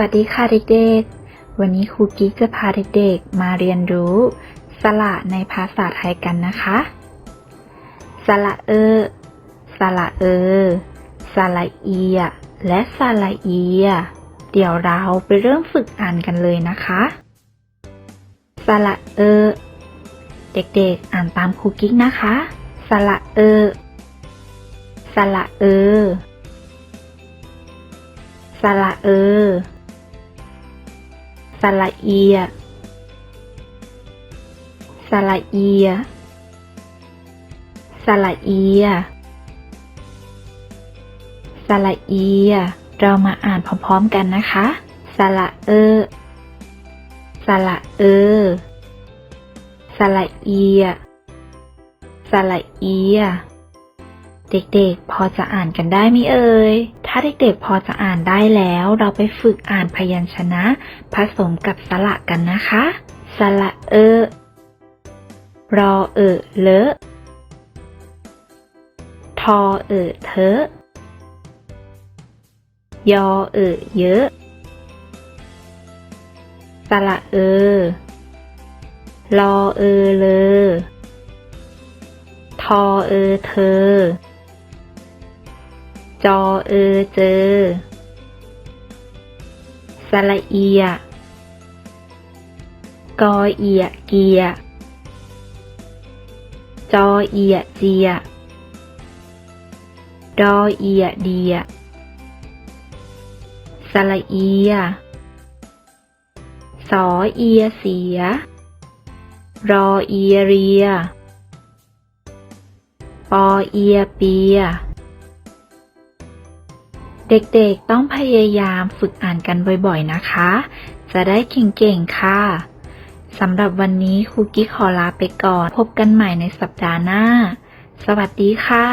วัสดีค่ะเด็กๆ วันนี้ครูกิ๊กจะพาเด็กๆ มาเรียนรู้ สระในภาษาไทยกันนะคะ สระเออ สระเออ สระเอีย และสระเอีย เดี๋ยวเราไปเริ่มฝึกอ่านกันเลยนะคะ สระเออ เด็กๆ อ่านตามครูกิ๊กนะคะ สระเออ สระเออ สระเออ สระเอียสระเอียสระเอียสระเอีย เรามาอ่านพร้อมๆกันนะคะสระเออสระเออสระเอียสระเอีย เด็กๆ พอจะอ่านกันได้ไหมเอ่ยาเด็กๆพอจะอ่านได้แล้ว เราไปฝึกอ่านพยัญชนะ ผสมกับสระกันนะคะ สระเออรอเออเลอะทอเออเทอะยอเออเยอะ สระเออรอเออเลอทอเออเธอ จอเออเจอ สระเอีย กอเอียเกีย จอเอียเจีย ดอเอียเดีย สระเอีย สอเอียเสีย รอเอียเรีย ปอเอียเปีย เด็กๆต้องพยายามฝึกอ่านกันบ่อยๆนะคะ จะได้เก่งๆค่ะสำหรับวันนี้ครูกิ๊กขอลาไปก่อน พบกันใหม่ในสัปดาห์หน้า สวัสดีค่ะ